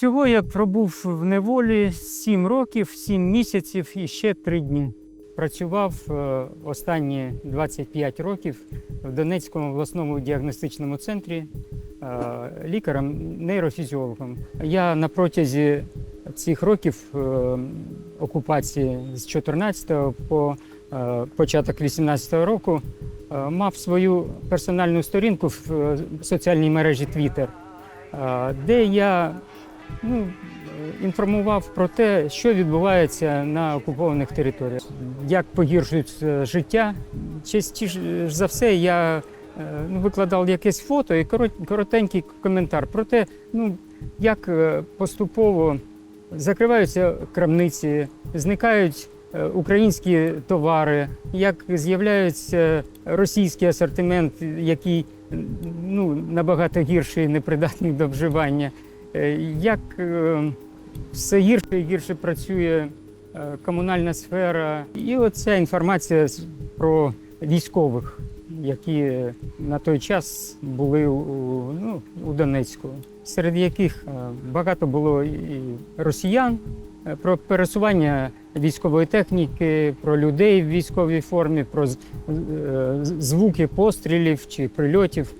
Всього я пробув в неволі 7 років, 7 місяців і ще 3 дні. Працював е, останні 25 років в Донецькому обласному діагностичному центрі е, лікарем-нейрофізіологом. Я на протязі цих років е, окупації з 14 по початок 18 року мав свою персональну сторінку в соціальній мережі Twitter, де я ну, інформував про те, що відбувається на окупованих територіях, як погіршується життя. Частіше за все я е, ну, викладав якесь фото і корот- коротенький коментар про те, ну, як е, поступово закриваються крамниці, зникають е, українські товари, як з'являється російський асортимент, який ну, набагато гірший, непридатний до вживання. Е, Як е, все гірше і гірше працює е, комунальна сфера. І оця інформація про військових, які на той час були у, ну, у Донецьку, серед яких багато було і росіян, про пересування військової техніки, про людей в військовій формі, про звуки пострілів чи прильотів.